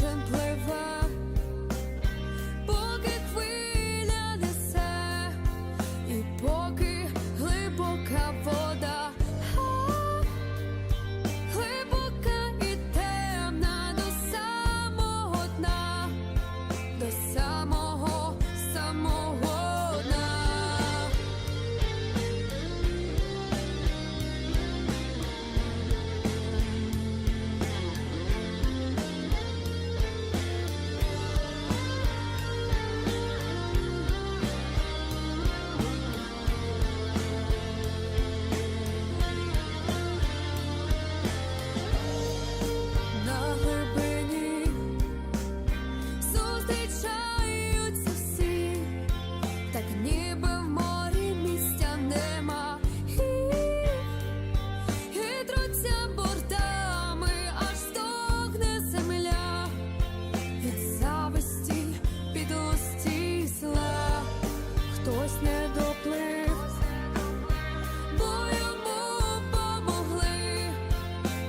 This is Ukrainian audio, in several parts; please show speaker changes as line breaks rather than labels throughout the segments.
imagine playing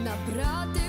набрати.